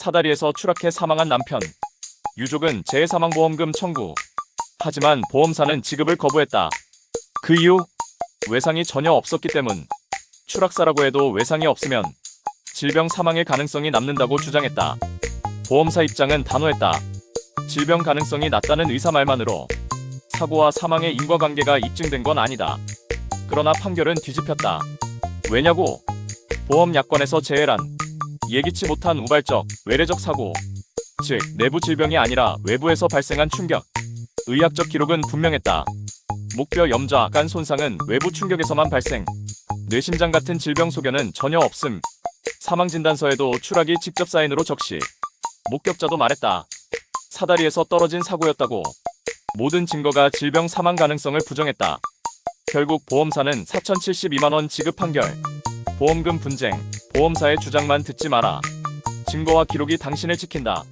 사다리에서 추락해 사망한 남편. 유족은 재해사망보험금 청구. 하지만 보험사는 지급을 거부했다. 그 이유? 외상이 전혀 없었기 때문. 추락사라고 해도 외상이 없으면 질병 사망의 가능성이 남는다고 주장했다. 보험사 입장은 단호했다. 질병 가능성이 낮다는 의사 말만으로 사고와 사망의 인과관계가 입증된 건 아니다. 그러나 판결은 뒤집혔다. 왜냐고? 보험 약관에서 재해란 예기치 못한 우발적, 외래적 사고, 즉 내부 질병이 아니라 외부에서 발생한 충격. 의학적 기록은 분명했다. 목뼈 염좌, 간 손상은 외부 충격에서만 발생. 뇌심장 같은 질병 소견은 전혀 없음. 사망 진단서에도 추락이 직접 사인으로 적시. 목격자도 말했다. 사다리에서 떨어진 사고였다고. 모든 증거가 질병 사망 가능성을 부정했다. 결국 보험사는 4,072만 원 지급 판결. 보험금 분쟁. 보험사의 주장만 듣지 마라. 증거와 기록이 당신을 지킨다.